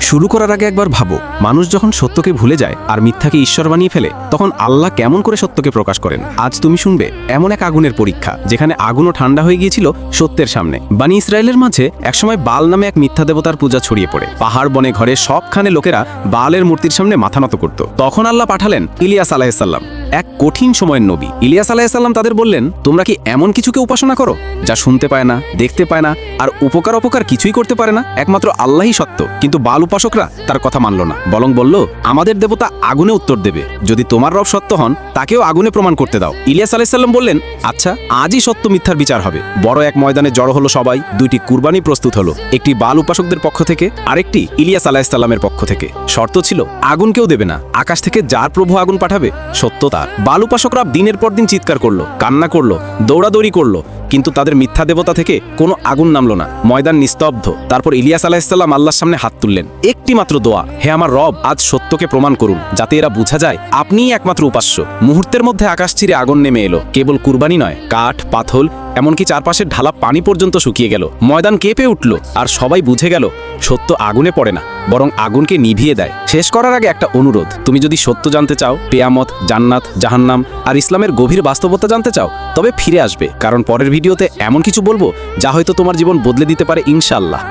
শুরু করার আগে একবার ভাবো, মানুষ যখন সত্যকে ভুলে যায় আর মিথ্যাকে ঈশ্বর বানিয়ে ফেলে, তখন আল্লাহ কেমন করে সত্যকে প্রকাশ করেন? আজ তুমি শুনবে, এমন এক আগুনের পরীক্ষা, যেখানে আগুনও ঠান্ডা হয়ে গিয়েছিল সত্যের সামনে। বানি ইসরায়েলের মাঝে একসময় বাল নামে এক মিথ্যা দেবতার পূজা ছড়িয়ে পড়ে। পাহাড় বনে ঘরে সবখানে লোকেরা বালের মূর্তির সামনে মাথা নত করত। তখন আল্লাহ পাঠালেন ইলিয়াস আলাহিসাল্লাম এক কঠিন সময়ের নবী। ইলিয়াস আলাহিসাল্লাম তাদের বললেন, তোমরা কি এমন কিছুকে উপাসনা করো, যা শুনতে পায় না, দেখতে পায় না, আর উপকার অপকার কিছুই করতে পারে না? একমাত্র আল্লাহই সত্য। কিন্তু বাল উপাসকরা তার কথা মানল না, বরং বলল, আমাদের দেবতা আগুনে উত্তর দেবে। যদি তোমার রব সত্য হন, তাকেও আগুনে প্রমাণ করতে দাও। ইলিয়াস আলাইসাল্লাম বললেন আচ্ছা আজই সত্য মিথ্যার বিচার হবে। বড় এক ময়দানে জড়ো হলো সবাই, দুইটি কুরবানি প্রস্তুত হলো। একটি বাল উপাসকদের পক্ষ থেকে, আরেকটি ইলিয়াস আলাহিসাল্লামের পক্ষ থেকে। শর্ত ছিল, আগুন কেউ দেবে না। আকাশ থেকে যার প্রভু আগুন পাঠাবে, সত্য তার বাল উপাসকরা দিনের পর দিন চিৎকার করল, কান্না করল, দৌড়াদৌড়ি করল, কিন্তু তাদের মিথ্যা দেবতা থেকে কোনো আগুন নামলো না। ময়দান নিস্তব্ধ। তারপর ইলিয়াস আলাহিসাল্লাম আল্লাহর সামনে হাত তুললেন। একটি মাত্র দোয়া, হে আমার রব, আজ সত্যকে প্রমাণ করুন, যাতে এরা বোঝা যায়, আপনিই একমাত্র উপাস্য। মুহূর্তের মধ্যে আকাশ ছিঁড়ে আগুন নেমে এলো। কেবল কুরবানি নয়, কাঠ পাথল এমনকি চারপাশের ঢালা পানি পর্যন্ত শুকিয়ে গেল। ময়দান কেঁপে উঠল আর সবাই বুঝে গেল, সত্য আগুনে পড়ে না, বরং আগুনকে নিভিয়ে দেয়। শেষ করার আগে একটা অনুরোধ, তুমি যদি সত্য জানতে চাও পেয়ামত জান্নাত, জাহান্নাম আর ইসলামের গভীর বাস্তবতা জানতে চাও, তবে ফিরে আসবে, কারণ পরের ভিডিওতে এমন কিছু বলব যা হয়তো তোমার জীবন বদলে দিতে পারে ইনশাল্লাহ